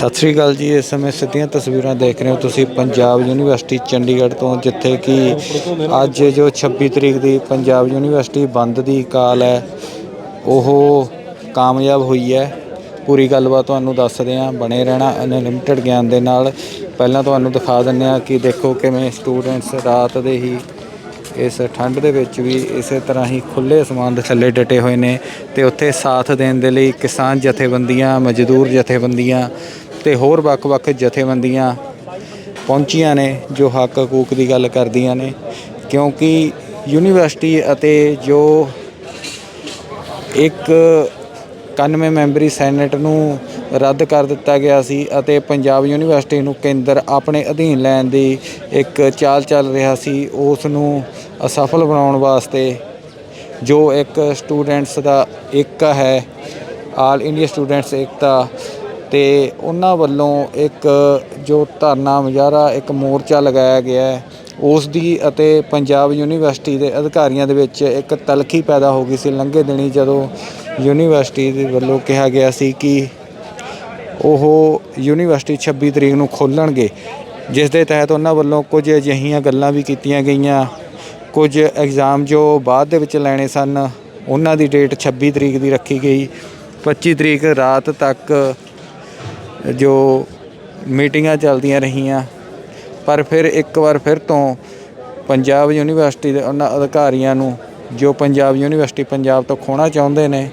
ਸਤਿ ਸ੍ਰੀ ਅਕਾਲ ਜੀ, ਇਸ ਸਮੇਂ ਸਿੱਧੀਆਂ ਤਸਵੀਰਾਂ ਦੇਖ ਰਹੇ ਹੋ ਤੁਸੀਂ ਪੰਜਾਬ ਯੂਨੀਵਰਸਿਟੀ ਚੰਡੀਗੜ੍ਹ ਤੋਂ, ਜਿੱਥੇ ਕਿ ਅੱਜ ਜੋ 26 ਤਰੀਕ ਦੀ ਪੰਜਾਬ ਯੂਨੀਵਰਸਿਟੀ ਬੰਦ ਦੀ ਕਾਲ ਹੈ, ਉਹ ਕਾਮਯਾਬ ਹੋਈ ਹੈ। ਪੂਰੀ ਗੱਲਬਾਤ ਤੁਹਾਨੂੰ ਦੱਸਦੇ ਹਾਂ ਬਣੇ ਰਹਿਣਾ ਅਨਲਿਮਟਿਡ ਗਿਆਨ ਦੇ ਨਾਲ। ਪਹਿਲਾਂ ਤੁਹਾਨੂੰ ਦਿਖਾ ਦਿੰਦੇ ਹਾਂ ਕਿ ਦੇਖੋ ਕਿਵੇਂ ਸਟੂਡੈਂਟਸ ਰਾਤ ਦੇ ਹੀ ਇਸ ਠੰਡ ਦੇ ਵਿੱਚ ਵੀ ਇਸੇ ਤਰ੍ਹਾਂ ਹੀ ਖੁੱਲੇ ਅਸਮਾਨ ਦੇ ਥੱਲੇ ਡਟੇ ਹੋਏ ਨੇ ਤੇ ਉੱਥੇ ਸਾਥ ਦੇਣ ਦੇ ਲਈ ਕਿਸਾਨ ਜਥੇਬੰਦੀਆਂ, ਮਜ਼ਦੂਰ ਜਥੇਬੰਦੀਆਂ ਤੇ ਹੋਰ ਵੱਖ-ਵੱਖ ਜਥੇਬੰਦੀਆਂ ਪਹੁੰਚੀਆਂ ਨੇ, ਜੋ ਹੱਕ ਹਕੂਕ ਦੀ ਗੱਲ ਕਰਦੀਆਂ ਨੇ। ਕਿਉਂਕਿ ਯੂਨੀਵਰਸਿਟੀ ਅਤੇ ਜੋ ਇੱਕ 91 ਮੈਂਬਰੀ ਸੈਨੇਟ ਨੂੰ ਰੱਦ ਕਰ ਦਿੱਤਾ ਗਿਆ ਸੀ ਅਤੇ ਪੰਜਾਬ ਯੂਨੀਵਰਸਿਟੀ ਨੂੰ ਕੇਂਦਰ ਆਪਣੇ ਅਧੀਨ ਲੈਣ ਦੀ ਇੱਕ ਚਾਲ ਚੱਲ ਰਿਹਾ ਸੀ, ਉਸ ਨੂੰ ਅਸਫਲ ਬਣਾਉਣ ਵਾਸਤੇ ਜੋ ਇੱਕ ਸਟੂਡੈਂਟਸ ਦਾ ਇੱਕ ਹੈ ਆਲ ਇੰਡੀਆ ਸਟੂਡੈਂਟਸ ਏਕਤਾ ਤੇ ਉਹਨਾਂ ਵੱਲੋਂ ਇੱਕ ਜੋ ਧਰਨਾ ਮੁਜ਼ਾਹਰਾ, ਇੱਕ ਮੋਰਚਾ ਲਗਾਇਆ ਗਿਆ ਹੈ, ਉਸ ਦੀ ਅਤੇ ਪੰਜਾਬ ਯੂਨੀਵਰਸਿਟੀ ਦੇ ਅਧਿਕਾਰੀਆਂ ਦੇ ਵਿੱਚ ਇੱਕ ਤਲਖੀ ਪੈਦਾ ਹੋ ਗਈ ਸੀ ਲੰਘੇ ਦਿਨੀ ਜਦੋਂ ਯੂਨੀਵਰਸਿਟੀ ਦੇ ਵੱਲੋਂ ਕਿਹਾ ਗਿਆ ਸੀ ਕਿ ਉਹ ਯੂਨੀਵਰਸਿਟੀ 26 ਤਰੀਕ ਨੂੰ ਖੋਲਣਗੇ। ਜਿਸ ਦੇ ਤਹਿਤ ਉਹਨਾਂ ਵੱਲੋਂ ਕੁਝ ਅਜਿਹੀਆਂ ਗੱਲਾਂ ਵੀ ਕੀਤੀਆਂ ਗਈਆਂ। ਕੁਝ ਐਗਜ਼ਾਮ ਜੋ ਬਾਅਦ ਦੇ ਵਿੱਚ ਲੈਣੇ ਸਨ, ਉਹਨਾਂ ਦੀ ਡੇਟ 26 ਤਰੀਕ ਦੀ ਰੱਖੀ ਗਈ। 25 ਤਰੀਕ ਰਾਤ ਤੱਕ ਜੋ ਮੀਟਿੰਗਾਂ ਚੱਲਦੀਆਂ ਰਹੀਆਂ, ਪਰ ਫਿਰ ਇੱਕ ਵਾਰ ਫਿਰ ਤੋਂ ਪੰਜਾਬ ਯੂਨੀਵਰਸਿਟੀ ਦੇ ਉਹਨਾਂ ਅਧਿਕਾਰੀਆਂ ਨੂੰ, ਜੋ ਪੰਜਾਬ ਯੂਨੀਵਰਸਿਟੀ ਪੰਜਾਬ ਤੋਂ ਖੋਣਾ ਚਾਹੁੰਦੇ ਨੇ,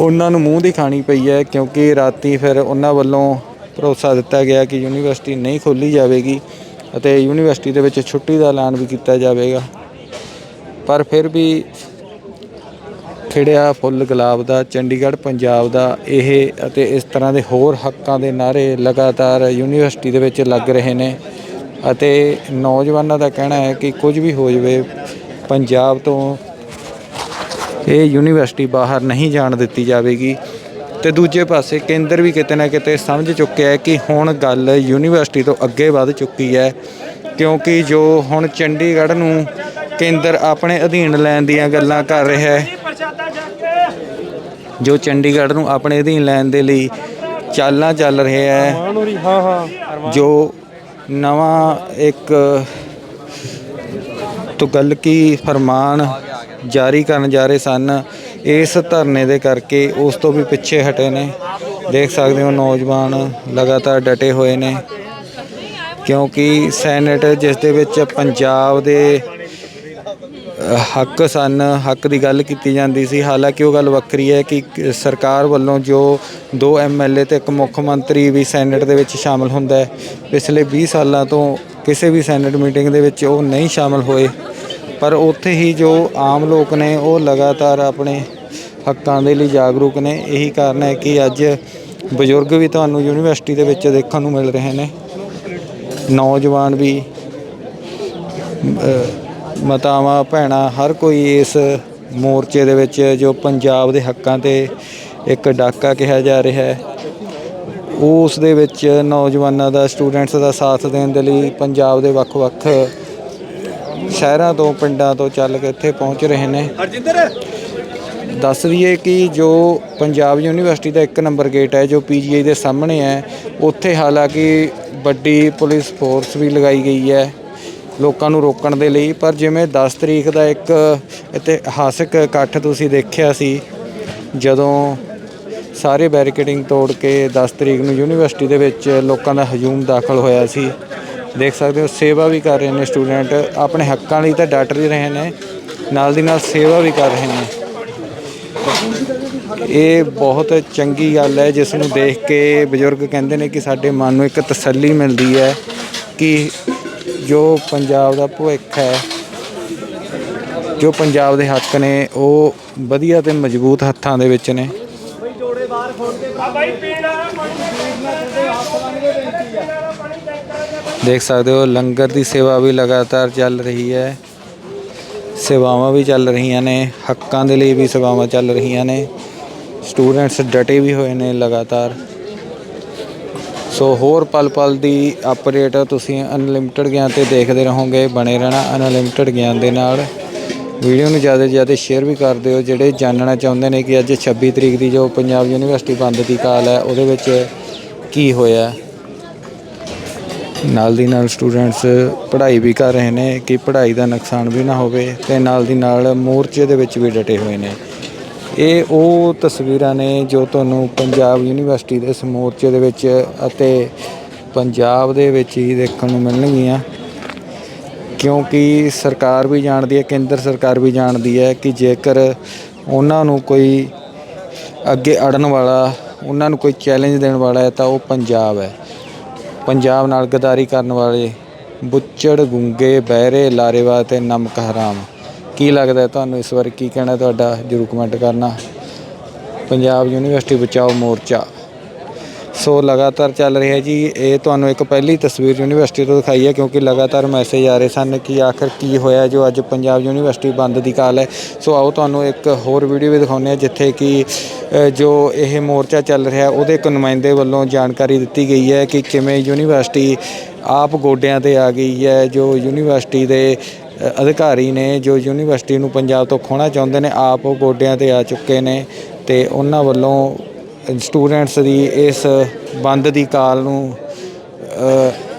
ਉਹਨਾਂ ਨੂੰ ਮੂੰਹ ਦੀ ਖਾਣੀ ਪਈ ਹੈ, ਕਿਉਂਕਿ ਰਾਤੀ ਫਿਰ ਉਹਨਾਂ ਵੱਲੋਂ ਭਰੋਸਾ ਦਿੱਤਾ ਗਿਆ ਕਿ ਯੂਨੀਵਰਸਿਟੀ ਨਹੀਂ ਖੋਲੀ ਜਾਵੇਗੀ ਅਤੇ ਯੂਨੀਵਰਸਿਟੀ ਦੇ ਵਿੱਚ ਛੁੱਟੀ ਦਾ ਐਲਾਨ ਵੀ ਕੀਤਾ ਜਾਵੇਗਾ। ਪਰ ਫਿਰ ਵੀ ਖਿੜਿਆ ਫੁੱਲ ਗੁਲਾਬ ਦਾ, ਚੰਡੀਗੜ੍ਹ, ਪੰਜਾਬ ਦਾ, ਇਹ ਅਤੇ ਇਸ ਤਰ੍ਹਾਂ ਦੇ ਹੋਰ ਹੱਕਾਂ ਦੇ ਨਾਰੇ ਲਗਾਤਾਰ ਯੂਨੀਵਰਸਿਟੀ ਦੇ ਵਿੱਚ ਲੱਗ ਰਹੇ ਨੇ। ਅਤੇ ਨੌਜਵਾਨਾਂ ਦਾ ਕਹਿਣਾ ਹੈ ਕਿ ਕੁਝ ਵੀ ਹੋ ਜਾਵੇ, ਪੰਜਾਬ ਤੋਂ ਇਹ ਯੂਨੀਵਰਸਿਟੀ ਬਾਹਰ ਨਹੀਂ ਜਾਣ ਦਿੱਤੀ ਜਾਵੇਗੀ। ਤੇ ਦੂਜੇ ਪਾਸੇ ਕੇਂਦਰ ਵੀ ਕਿਤੇ ਨਾ ਕਿਤੇ ਸਮਝ ਚੁੱਕਿਆ ਹੈ ਕਿ ਹੁਣ ਗੱਲ ਯੂਨੀਵਰਸਿਟੀ ਤੋਂ ਅੱਗੇ ਵੱਧ ਚੁੱਕੀ ਹੈ, ਕਿਉਂਕਿ ਜੋ ਹੁਣ ਚੰਡੀਗੜ੍ਹ ਨੂੰ ਕੇਂਦਰ ਆਪਣੇ ਅਧੀਨ ਲੈਣ ਦੀਆਂ ਗੱਲਾਂ ਕਰ ਰਿਹਾ ਹੈ ਜੋ ਚੰਡੀਗੜ੍ਹ ਨੂੰ ਆਪਣੇ ਅਧੀਨ ਲੈਣ ਦੇ ਲਈ ਚਾਲਾਂ ਚੱਲ ਰਿਹਾ ਹੈ। ਹਾਂ ਹਾਂ ਜੋ ਨਵਾਂ ਇੱਕ ਤੁਗਲਕੀ ਫਰਮਾਨ ਜਾਰੀ ਕਰਨ ਜਾ ਰਹੇ ਸਨ, ਇਸ ਧਰਨੇ ਦੇ ਕਰਕੇ ਉਸ ਤੋਂ ਵੀ ਪਿੱਛੇ ਹਟੇ ਨੇ। ਦੇਖ ਸਕਦੇ ਹੋ, ਨੌਜਵਾਨ ਲਗਾਤਾਰ ਡਟੇ ਹੋਏ ਨੇ। ਕਿਉਂਕਿ ਸੈਨੇਟ ਜਿਸ ਦੇ ਵਿੱਚ ਪੰਜਾਬ ਦੇ ਹੱਕ ਸਨ, ਹੱਕ ਦੀ ਗੱਲ ਕੀਤੀ ਜਾਂਦੀ ਸੀ। ਹਾਲਾਂਕਿ ਉਹ ਗੱਲ ਵੱਖਰੀ ਹੈ ਕਿ ਸਰਕਾਰ ਵੱਲੋਂ ਜੋ ਦੋ ਐਮਐਲਏ ਤੇ ਇੱਕ ਮੁੱਖ ਮੰਤਰੀ ਵੀ ਸੈਨੇਟ ਦੇ ਵਿੱਚ ਸ਼ਾਮਲ ਹੁੰਦਾ ਹੈ, ਪਿਛਲੇ 20 ਸਾਲਾਂ ਤੋਂ ਕਿਸੇ ਵੀ ਸੈਨੇਟ ਮੀਟਿੰਗ ਦੇ ਵਿੱਚ ਉਹ ਨਹੀਂ ਸ਼ਾਮਲ ਹੋਏ। ਪਰ ਉੱਥੇ ਹੀ ਜੋ ਆਮ ਲੋਕ ਨੇ, ਉਹ ਲਗਾਤਾਰ ਆਪਣੇ ਹੱਕਾਂ ਦੇ ਲਈ ਜਾਗਰੂਕ ਨੇ। ਇਹੀ ਕਾਰਨ ਹੈ ਕਿ ਅੱਜ ਬਜ਼ੁਰਗ ਵੀ ਤੁਹਾਨੂੰ ਯੂਨੀਵਰਸਿਟੀ ਦੇ ਵਿੱਚ ਦੇਖਣ ਨੂੰ ਮਿਲ ਰਹੇ ਨੇ। ਨੌਜਵਾਨ ਵੀ ਮਾਤਾਵਾਂ ਭੈਣਾਂ ਹਰ ਕੋਈ ਇਸ ਮੋਰਚੇ ਦੇ ਵਿੱਚ ਜੋ ਪੰਜਾਬ ਦੇ ਹੱਕਾਂ ਤੇ ਇੱਕ ਡਾਕਾ ਕਿਹਾ ਜਾ ਰਿਹਾ ਹੈ ਉਸ ਦੇ ਵਿੱਚ ਨੌਜਵਾਨਾਂ ਦਾ ਸਟੂਡੈਂਟਸ ਦਾ ਸਾਥ ਦੇਣ ਦੇ ਲਈ ਪੰਜਾਬ ਦੇ ਵੱਖ-ਵੱਖ ਸ਼ਹਿਰਾਂ ਤੋਂ ਪਿੰਡਾਂ ਤੋਂ ਚੱਲ ਕੇ ਇੱਥੇ ਪਹੁੰਚ ਰਹੇ ਨੇ। ਦੱਸ ਦਈਏ ਕਿ ਜੋ ਪੰਜਾਬ ਯੂਨੀਵਰਸਿਟੀ ਦਾ ਇੱਕ ਨੰਬਰ ਗੇਟ ਹੈ ਜੋ ਪੀਜੀਆਈ ਦੇ ਸਾਹਮਣੇ ਹੈ ਉੱਥੇ ਹਾਲਾਂਕਿ ਵੱਡੀ ਪੁਲਿਸ ਫੋਰਸ ਵੀ ਲਗਾਈ ਗਈ ਹੈ। ਲੋਕਾਂ ਨੂੰ ਰੋਕਣ ਦੇ ਲਈ, ਪਰ ਜਿਵੇਂ 10 ਤਰੀਕ ਦਾ ਇੱਕ ਇਤਿਹਾਸਕ ਇਕੱਠ ਤੁਸੀਂ ਦੇਖਿਆ ਸੀ, ਜਦੋਂ ਸਾਰੇ ਬੈਰੀਕੇਡਿੰਗ ਤੋੜ ਕੇ 10 ਤਰੀਕ ਨੂੰ ਯੂਨੀਵਰਸਿਟੀ ਦੇ ਵਿੱਚ ਲੋਕਾਂ ਦਾ ਹਜੂਮ ਦਾਖਲ ਹੋਇਆ ਸੀ। ਦੇਖ ਸਕਦੇ ਹੋ, ਸੇਵਾ ਵੀ ਕਰ ਰਹੇ ਨੇ ਸਟੂਡੈਂਟ, ਆਪਣੇ ਹੱਕਾਂ ਲਈ ਤਾਂ ਡਟ ਹੀ ਰਹੇ ਨੇ, ਨਾਲ ਦੀ ਨਾਲ ਸੇਵਾ ਵੀ ਕਰ ਰਹੇ ਨੇ। ਇਹ ਬਹੁਤ ਚੰਗੀ ਗੱਲ ਹੈ, ਜਿਸ ਨੂੰ ਦੇਖ ਕੇ ਬਜ਼ੁਰਗ ਕਹਿੰਦੇ ਨੇ ਕਿ ਸਾਡੇ ਮਨ ਨੂੰ ਇੱਕ ਤਸੱਲੀ ਮਿਲਦੀ ਹੈ ਕਿ ਜੋ ਪੰਜਾਬ ਦਾ ਭਵਿੱਖ ਹੈ, ਜੋ ਪੰਜਾਬ ਦੇ ਹੱਕ ਨੇ, ਉਹ ਵਧੀਆ ਤੇ ਮਜ਼ਬੂਤ ਹੱਥਾਂ ਦੇ ਵਿੱਚ ਨੇ। ਦੇਖ ਸਕਦੇ ਹੋ, ਲੰਗਰ ਦੀ ਸੇਵਾ ਵੀ ਲਗਾਤਾਰ ਚੱਲ ਰਹੀ ਹੈ। ਸੇਵਾਵਾਂ ਵੀ ਚੱਲ ਰਹੀਆਂ ਨੇ, ਹੱਕਾਂ ਦੇ ਲਈ ਵੀ ਸੇਵਾਵਾਂ ਚੱਲ ਰਹੀਆਂ ਨੇ। ਸਟੂਡੈਂਟਸ ਡਟੇ ਵੀ ਹੋਏ ਨੇ ਲਗਾਤਾਰ। ਸੋ ਹੋਰ ਪਲ ਪਲ ਦੀ ਅਪਡੇਟ ਤੁਸੀਂ ਅਨਲਿਮਟਿਡ ਗਿਆਨ ਤੇ ਦੇਖਦੇ ਰਹੋਗੇ, ਬਣੇ ਰਹਿਣਾ ਅਨਲਿਮਟਿਡ ਗਿਆਨ ਦੇ ਨਾਲ। ਵੀਡੀਓ ਨੂੰ ਜ਼ਿਆਦਾ ਤੋਂ ਜ਼ਿਆਦਾ ਸ਼ੇਅਰ ਵੀ ਕਰ ਦਿਓ, ਜਿਹੜੇ ਜਾਣਨਾ ਚਾਹੁੰਦੇ ਨੇ ਕਿ ਅੱਜ 26 ਤਰੀਕ ਦੀ ਜੋ ਪੰਜਾਬ ਯੂਨੀਵਰਸਿਟੀ ਬੰਦ ਦੀ ਕਾਲ ਹੈ, ਉਹਦੇ ਵਿੱਚ ਕੀ ਹੋਇਆ। ਨਾਲ ਦੀ ਨਾਲ ਸਟੂਡੈਂਟਸ ਪੜ੍ਹਾਈ ਵੀ ਕਰ ਰਹੇ ਨੇ, ਕਿ ਪੜ੍ਹਾਈ ਦਾ ਨੁਕਸਾਨ ਵੀ ਨਾ ਹੋਵੇ ਤੇ ਨਾਲ ਦੀ ਨਾਲ ਮੋਰਚੇ ਦੇ ਵਿੱਚ ਵੀ ਡਟੇ ਹੋਏ ਨੇ। ਇਹ ਉਹ ਤਸਵੀਰਾਂ ਨੇ ਜੋ ਤੁਹਾਨੂੰ ਪੰਜਾਬ ਯੂਨੀਵਰਸਿਟੀ ਦੇ ਇਸ ਮੋਰਚੇ ਦੇ ਵਿੱਚ ਅਤੇ ਪੰਜਾਬ ਦੇ ਵਿੱਚ ਹੀ ਦੇਖਣ ਨੂੰ ਮਿਲਣਗੀਆਂ। ਕਿਉਂਕਿ ਸਰਕਾਰ ਵੀ ਜਾਣਦੀ ਹੈ, ਕੇਂਦਰ ਸਰਕਾਰ ਵੀ ਜਾਣਦੀ ਹੈ ਕਿ ਜੇਕਰ ਉਹਨਾਂ ਨੂੰ ਕੋਈ ਅੱਗੇ ਅੜਨ ਵਾਲਾ, ਉਹਨਾਂ ਨੂੰ ਕੋਈ ਚੈਲੰਜ ਦੇਣ ਵਾਲਾ ਹੈ ਤਾਂ ਉਹ ਪੰਜਾਬ ਹੈ। ਪੰਜਾਬ ਨਾਲ ਗਦਾਰੀ ਕਰਨ ਵਾਲੇ ਬੁੱਚੜ, ਗੁੰਗੇ, ਬਹਿਰੇ ਲਾਰੇਵਾ ਤੇ ਨਮਕ ਹਰਾਮ। ਕੀ ਲੱਗਦਾ ਤੁਹਾਨੂੰ ਇਸ ਬਾਰੇ ਕੀ ਕਹਿਣਾ ਤੁਹਾਡਾ? ਜਰੂਰ ਕਮੈਂਟ ਕਰਨਾ। ਪੰਜਾਬ ਯੂਨੀਵਰਸਿਟੀ ਬਚਾਓ ਮੋਰਚਾ। ਸੋ ਲਗਾਤਾਰ ਚੱਲ ਰਿਹਾ ਜੀ, ਇਹ ਤੁਹਾਨੂੰ ਇੱਕ ਪਹਿਲੀ ਤਸਵੀਰ ਯੂਨੀਵਰਸਿਟੀ ਤੋਂ ਦਿਖਾਈ ਹੈ, ਕਿਉਂਕਿ ਲਗਾਤਾਰ ਮੈਸੇਜ ਆ ਰਹੇ ਸਨ ਕਿ ਆਖਰ ਕੀ ਹੋਇਆ ਜੋ ਅੱਜ ਪੰਜਾਬ ਯੂਨੀਵਰਸਿਟੀ ਬੰਦ ਦੀ ਕਾਲ ਹੈ। ਸੋ ਆਓ ਤੁਹਾਨੂੰ ਇੱਕ ਹੋਰ ਵੀਡੀਓ ਵੀ ਦਿਖਾਉਂਦੇ ਹਾਂ, ਜਿੱਥੇ ਕਿ ਜੋ ਇਹ ਮੋਰਚਾ ਚੱਲ ਰਿਹਾ, ਉਹਦੇ ਇੱਕ ਨੁਮਾਇੰਦੇ ਵੱਲੋਂ ਜਾਣਕਾਰੀ ਦਿੱਤੀ ਗਈ ਹੈ ਕਿ ਕਿਵੇਂ ਯੂਨੀਵਰਸਿਟੀ ਆਪ ਗੋਡਿਆਂ ਤੇ ਆ ਗਈ ਹੈ, ਜੋ ਯੂਨੀਵਰਸਿਟੀ ਦੇ ਅਧਿਕਾਰੀ ਨੇ ਜੋ ਯੂਨੀਵਰਸਿਟੀ ਨੂੰ ਪੰਜਾਬ ਤੋਂ ਖੋਣਾ ਚਾਹੁੰਦੇ ਨੇ, ਆਪ ਉਹ ਗੋਡਿਆਂ ਤੇ ਆ ਚੁੱਕੇ ਨੇ ਤੇ ਉਹਨਾਂ ਵੱਲੋਂ ਸਟੂਡੈਂਟਸ ਦੀ ਇਸ ਬੰਦ ਦੀ ਕਾਲ ਨੂੰ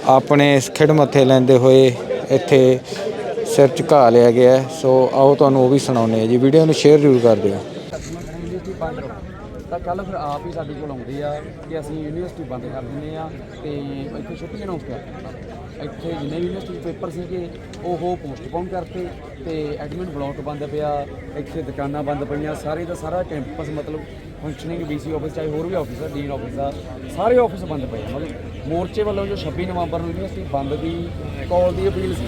ਆਪਣੇ ਖਿੜ ਮੱਥੇ ਲੈਂਦੇ ਹੋਏ ਇੱਥੇ ਸਿਰ ਝੁਕਾ ਲਿਆ ਗਿਆ ਸੋ ਆਓ ਤੁਹਾਨੂੰ ਉਹ ਵੀ ਸੁਣਾਉਂਦੇ ਆ ਜੀ। ਵੀਡੀਓ ਨੂੰ ਸ਼ੇਅਰ ਜ਼ਰੂਰ ਕਰ ਦਿਓ ਯੂਨੀਵਰਸਿਟੀ ਬੰਦ ਰਹੋ ਤਾਂ ਕੱਲ ਫਿਰ ਆਪ ਹੀ ਸਾਡੇ ਕੋਲ ਆਉਂਦੇ ਆ ਕਿ ਅਸੀਂ ਯੂਨੀਵਰਸਿਟੀ ਬੰਦ ਕਰ ਦਿੰਦੇ ਆ ਤੇ ਇੱਥੇ ਛੁੱਟੀ ਅਨਾਉਂਸ ਕਰ ਦਿੱਤਾ। ਇੱਥੇ ਜਿੰਨੇ ਵੀ ਯੂਨੀਵਰਸਿਟੀ ਪੇਪਰ ਸੀਗੇ, ਉਹ ਪੋਸਟਪੋਨ ਕਰਤੇ ਤੇ ਐਡਮਿਟ ਬਲਾਕ ਬੰਦ ਪਿਆ, ਇੱਥੇ ਦੁਕਾਨਾਂ ਬੰਦ ਪਈਆਂ, ਸਾਰੇ ਦਾ ਸਾਰਾ ਕੈਂਪਸ ਮਤਲਬ ਫੰਕਸ਼ਨਿੰਗ ਡੀਸੀ ਆਫਿਸ ਚਾਹੇ ਹੋਰ ਵੀ ਆਫਿਸ ਆ ਡੀਨ ਆਫਿਸ ਆ, ਸਾਰੇ ਆਫਿਸ ਬੰਦ ਪਏ ਮਤਲਬ ਮੋਰਚੇ ਵੱਲੋਂ ਜੋ 26 ਨਵੰਬਰ ਨੂੰ ਯੂਨੀਵਰਸਿਟੀ ਬੰਦ ਦੀ ਕਾਲ ਦੀ ਅਪੀਲ ਸੀ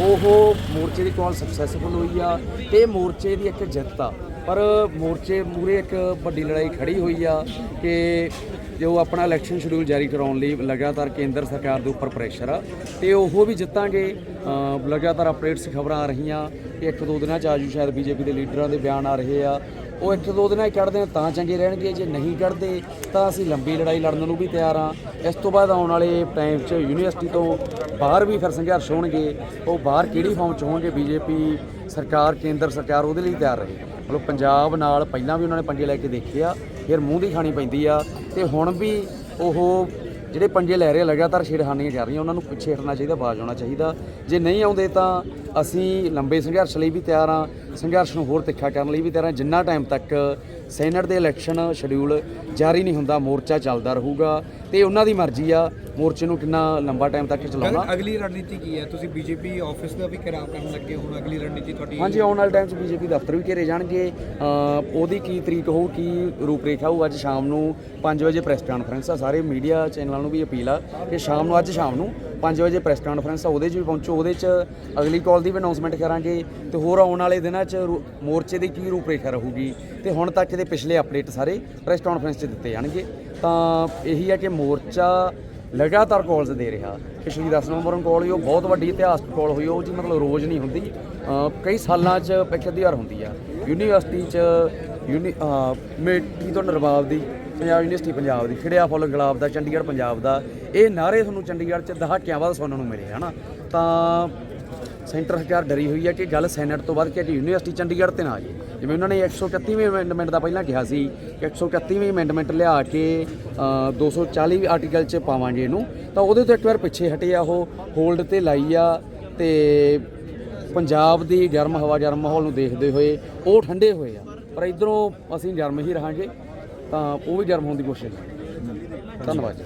ਉਹ ਮੋਰਚੇ ਦੀ ਕਾਲ ਸਕਸੈਸਫੁਲ ਹੋਈ ਆ ਤੇ ਮੋਰਚੇ ਦੀ ਇੱਕ ਜਿੱਤ ਆ। ਪਰ ਮੋਰਚੇ ਮੂਰੇ ਇੱਕ ਵੱਡੀ ਲੜਾਈ ਖੜੀ ਹੋਈ ਆ ਕਿ ਜੋ ਆਪਣਾ ਇਲੈਕਸ਼ਨ ਸ਼ਡਿਊਲ ਜਾਰੀ ਕਰਾਉਣ ਲਈ ਲਗਾਤਾਰ ਕੇਂਦਰ ਸਰਕਾਰ ਦੇ ਉੱਪਰ ਪ੍ਰੈਸ਼ਰ ਆ, ਤੇ ਉਹ ਵੀ ਜਿੱਤਾਂਗੇ। ਲਗਾਤਾਰ ਅਪਡੇਟਸ ਖਬਰਾਂ ਆ ਰਹੀਆਂ। ਕਿ ਇੱਕ ਦੋ ਦਿਨਾਂ ਚ ਆਜੂ ਸ਼ਾਇਦ ਬੀਜੇਪੀ ਦੇ ਲੀਡਰਾਂ ਦੇ ਬਿਆਨ ਆ ਰਹੇ ਆ। ਉਹ ਇੱਕ ਦੋ ਦਿਨਾਂ ਹੀ ਕੱਢਦੇ ਆ, ਤਾਂ ਚੰਗੇ ਰਹਿਣਗੇ। ਜੇ ਨਹੀਂ ਕੱਢਦੇ, ਤਾਂ ਅਸੀਂ ਲੰਬੀ ਲੜਾਈ ਲੜਨ ਨੂੰ ਵੀ ਤਿਆਰ ਆ। ਇਸ ਤੋਂ ਬਾਅਦ ਆਉਣ ਵਾਲੇ ਟਾਈਮ 'ਚ ਯੂਨੀਵਰਸਿਟੀ ਤੋਂ ਬਾਹਰ ਵੀ ਫਿਰ ਸੰਘਰਸ਼ ਹੋਣਗੇ। ਉਹ ਬਾਹਰ ਕਿਹੜੀ ਫਾਰਮ 'ਚ ਹੋਣਗੇ? ਬੀਜੇਪੀ ਸਰਕਾਰ, ਕੇਂਦਰ ਸਰਕਾਰ ਉਹਦੇ ਲਈ ਤਿਆਰ ਰਹੇ ਮਤਲਬ ਪੰਜਾਬ ਨਾਲ ਪਹਿਲਾਂ ਵੀ ਉਹਨਾਂ ਨੇ ਪੰਗੇ ਲੈ ਕੇ ਦੇਖੇ ਆ। ਫਿਰ ਮੂੰਹ ਦੀ ਖਾਣੀ ਪੈਂਦੀ ਆ ਤੇ ਹੁਣ ਵੀ ਉਹ ਜਿਹੜੇ ਪੰਜੇ ਲੈ ਰਹੇ ਲਗਾਤਾਰ ਛੇੜਖਾਨੀਆਂ ਕਰ ਰਹੀਆਂ, ਉਹਨਾਂ ਨੂੰ ਪਿੱਛੇ ਹਟਣਾ ਚਾਹੀਦਾ, ਬਾਜ ਆਉਣਾ ਚਾਹੀਦਾ। ਜੇ ਨਹੀਂ ਆਉਂਦੇ ਤਾਂ ਅਸੀਂ ਲੰਬੇ ਸੰਘਰਸ਼ ਲਈ ਵੀ ਤਿਆਰ ਆ ਸੰਘਰਸ਼ ਨੂੰ ਹੋਰ ਤਿੱਖਾ ਕਰਨ ਲਈ ਵੀ ਤਿਆਰ ਆ ਜਿੰਨਾ ਟਾਈਮ ਤੱਕ ਸੈਨੇਟ ਦੇ ਇਲੈਕਸ਼ਨ ਸ਼ਡਿਊਲ ਜਾਰੀ ਨਹੀਂ ਹੁੰਦਾ, ਮੋਰਚਾ ਚੱਲਦਾ ਰਹੂਗਾ ਤੇ ਉਹਨਾਂ ਦੀ ਮਰਜ਼ੀ ਆ। ਮੋਰਚੇ ਨੂੰ ਕਿੰਨਾ ਲੰਬਾ ਟਾਈਮ ਤੱਕ ਚਲਾਉਣਾ ਅਗਲੀ ਰਣਨੀਤੀ ਕੀ ਹੈ? ਤੁਸੀਂ ਬੀਜੇਪੀ ਆਫਿਸ ਦਾ ਵੀ ਘਿਰਾਵ ਕਰਨ ਲੱਗੇ ਹੋ ਹੁਣ ਅਗਲੀ ਰਣਨੀਤੀ ਤੁਹਾਡੀ ਹਾਂਜੀ ਆਉਣ ਵਾਲੇ ਟਾਈਮ 'ਚ ਬੀਜੇਪੀ ਦਫ਼ਤਰ ਵੀ ਘੇਰੇ ਜਾਣਗੇ। ਉਹਦੀ ਕੀ ਤਰੀਕ ਹੋਊ ਕੀ ਰੂਪਰੇਖਾ ਹੋਊ? ਅੱਜ ਸ਼ਾਮ ਨੂੰ 5 ਵਜੇ ਪ੍ਰੈਸ ਕਾਨਫਰੰਸ ਆ। ਸਾਰੇ ਮੀਡੀਆ ਚੈਨਲਾਂ ਨੂੰ ਵੀ ਅਪੀਲ ਆ ਕਿ ਸ਼ਾਮ ਨੂੰ ਅੱਜ ਸ਼ਾਮ ਨੂੰ 5 ਵਜੇ ਪ੍ਰੈਸ ਕਾਨਫਰੰਸ ਆ। ਉਹਦੇ 'ਚ ਵੀ ਪਹੁੰਚੋ। ਉਹਦੇ 'ਚ ਅਗਲੀ ਕਾਲ ਦੀ ਵੀ ਅਨਾਉਂਸਮੈਂਟ ਕਰਾਂਗੇ। ਤੇ ਹੋਰ ਆਉਣ ਵਾਲੇ ਦਿਨਾਂ 'ਚ ਮੋਰਚੇ ਦੀ ਕੀ ਰੂਪਰੇਖਾ ਰਹੂਗੀ? ਤੇ ਹੁਣ ਤੱਕ ਦੇ ਪਿਛਲੇ ਅਪਡੇਟ ਸਾਰੇ ਪ੍ਰੈਸ ਕਾਨਫਰੰਸ 'ਚ ਦਿੱਤੇ ਜਾਣਗੇ। ਤਾਂ ਇਹੀ ਹੈ ਕਿ ਮੋਰਚਾ ਲਗਾਤਾਰ ਕਾਲਸ ਦੇ ਰਿਹਾ। ਪਿਛਲੀ 10 ਨਵੰਬਰ ਨੂੰ ਕਾਲ ਹੋਈ ਉਹ ਬਹੁਤ ਵੱਡੀ ਇਤਿਹਾਸਕ ਕਾਲ ਹੋਈ, ਉਹ ਜੀ ਮਤਲਬ ਰੋਜ਼ ਨਹੀਂ ਹੁੰਦੀ। ਕਈ ਸਾਲਾਂ 'ਚ ਇੱਕ ਅੱਧੀ ਹੁੰਦੀ ਆ। ਯੂਨੀਵਰਸਿਟੀ 'ਚ ਯੂਨੀ ਮੇਟੀ ਤੋਂ ਨਰਵਾਬ ਦੀ, ਪੰਜਾਬ ਯੂਨੀਵਰਸਿਟੀ ਪੰਜਾਬ ਦੀ, ਖਿੜਿਆ ਫੁੱਲ ਗੁਲਾਬ ਦਾ, ਚੰਡੀਗੜ੍ਹ ਪੰਜਾਬ ਦਾ, ਇਹ ਨਾਰੇ ਤੁਹਾਨੂੰ ਚੰਡੀਗੜ੍ਹ 'ਚ ਦਹਾਕਿਆਂ ਬਾਅਦ ਸੁਣਨ ਨੂੰ ਮਿਲੇ, ਹਨਾ? ਤਾਂ ਸੈਂਟਰ ਸਰਕਾਰ ਡਰੀ ਹੋਈ ਹੈ ਕਿ ਗੱਲ ਸੈਨੇਟ ਤੋਂ ਵੱਧ ਕੇ ਕਿ ਯੂਨੀਵਰਸਿਟੀ ਚੰਡੀਗੜ੍ਹ ਤੇ ਨਾ ਆ ਜਾਏ ਜਿਵੇਂ ਉਹਨਾਂ ਨੇ 131ਵੇਂ ਅਮੈਂਡਮੈਂਟ ਦਾ ਪਹਿਲਾਂ ਕਿਹਾ ਸੀ ਕਿ 131ਵੇਂ ਅਮੈਂਡਮੈਂਟ ਲਿਆ ਕੇ ਅ, 240 ਆਰਟੀਕਲ 'ਚ ਪਾਵਾਂਗੇ ਇਹਨੂੰ। ਤਾਂ ਉਹਦੇ ਤੋਂ ਇੱਕ ਵਾਰ ਪਿੱਛੇ ਹਟੇ ਆ ਉਹ ਹੋਲਡ ਤੇ ਲਾਈ ਆ ਤੇ ਪੰਜਾਬ ਦੀ ਗਰਮ ਹਵਾ ਗਰਮ ਮਾਹੌਲ ਨੂੰ ਦੇਖਦੇ ਹੋਏ ਉਹ ਠੰਡੇ ਹੋਏ ਆ। ਪਰ ਇਧਰੋਂ ਅਸੀਂ ਗਰਮ ਹੀ ਰਹਾਂਗੇ ਤਾਂ ਉਹ ਵੀ ਗਰਮ ਹੋਣ ਦੀ ਕੋਸ਼ਿਸ਼। ਕਰਾਂਗੇ। ਧੰਨਵਾਦ